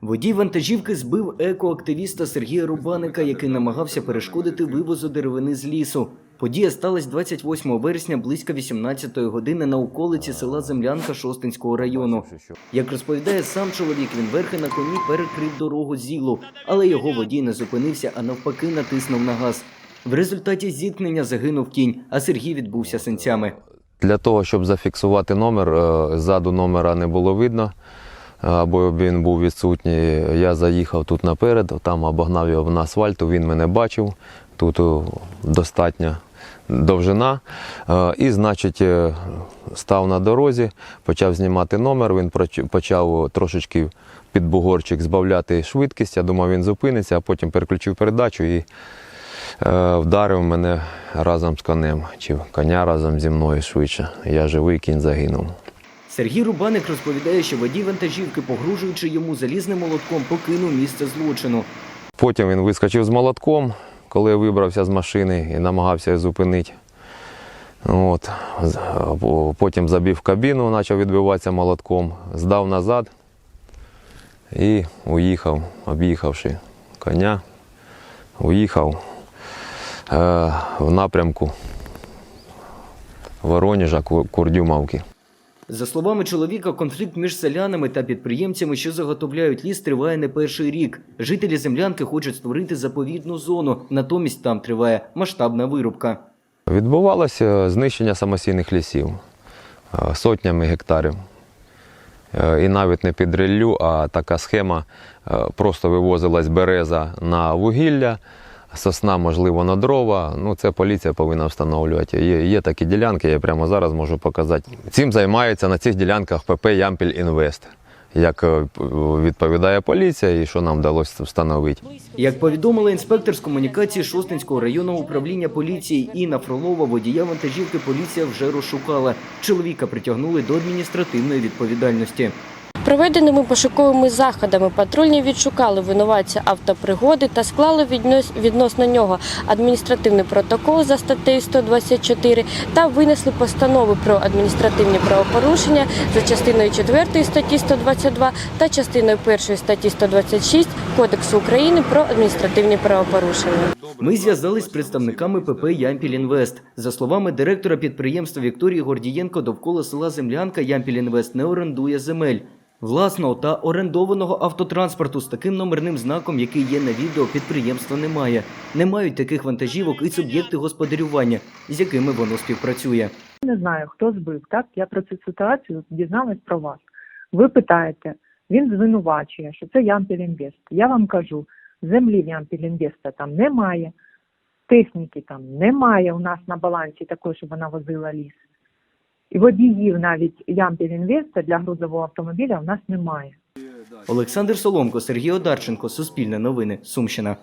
Водій вантажівки збив екоактивіста Сергія Рубаника, який намагався перешкодити вивозу деревини з лісу. Подія сталася 28 вересня близько 18-ї години на околиці села Землянка Шостинського району. Як розповідає сам чоловік, він верхи на коні перекрив дорогу зілу, але його водій не зупинився, а навпаки натиснув на газ. В результаті зіткнення загинув кінь, а Сергій відбувся синцями. Для того, щоб зафіксувати номер, е, ззаду номера не було видно, або він був відсутній. Я заїхав тут наперед, там обогнав його на асфальту, він мене бачив. Тут о, достатня довжина. Е, І, значить, е, став на дорозі, почав знімати номер. Він почав трошечки під бугорчик збавляти швидкість. Я думав, він зупиниться, а потім переключив передачу і е, вдарив мене разом з конем, чи коня разом зі мною швидше. Я живий, кінь загинув. Сергій Рубаник розповідає, що водій вантажівки, погрожуючи йому залізним молотком, покинув місце злочину. Потім він вискочив з молотком, коли вибрався з машини і намагався зупинити. От. Потім забіг кабіну, почав відбиватися молотком, здав назад і уїхав, об'їхавши коня, уїхав е, в напрямку Воронежа, Ку- Курдюмовки. За словами чоловіка, конфлікт між селянами та підприємцями, що заготовляють ліс, триває не перший рік. Жителі землянки хочуть створити заповідну зону, натомість там триває масштабна вирубка. Відбувалося знищення самосійних лісів е, сотнями гектарів. Е, І навіть не під ріллю, а така схема е, просто вивозилась береза на вугілля, сосна, можливо, на дрова. Ну, це поліція повинна встановлювати. Є, є такі ділянки, я прямо зараз можу показати. Цим займається на цих ділянках ПП Ямпіль Інвест. Як е, відповідає поліція і що нам вдалося встановити. Як повідомила інспектор з комунікації Шостинського районного управління поліції Інна Фролова, водія вантажівки поліція вже розшукала. Чоловіка притягнули до адміністративної відповідальності. Проведеними пошуковими заходами патрульні відшукали винуватця автопригоди та склали віднос- відносно нього адміністративний протокол за статтею 124 та винесли постанови про адміністративні правопорушення за частиною 4 статті 122 та частиною 1 статті 126 Кодексу України про адміністративні правопорушення. Ми зв'язались з представниками ПП Ямпіль Інвест. За словами директора підприємства Вікторії Гордієнко, довкола села Землянка Ямпіль Інвест не орендує земель. Власного та орендованого автотранспорту з таким номерним знаком, який є на відео, підприємства немає. Не мають таких вантажівок і суб'єкти господарювання, з якими воно співпрацює. Не знаю, хто збив. Так, я про цю ситуацію дізналась про вас. Ви питаєте, він звинувачує, що це Ямпілінвест. Я вам кажу, землі в Ямпілінвеста там немає, техніки там немає у нас на балансі такої, щоб вона возила ліс. І водіїв навіть Ямпілінвеста для грузового автомобіля у нас немає. Олександр Соломко, Сергій Одарченко, Суспільне новини, Сумщина.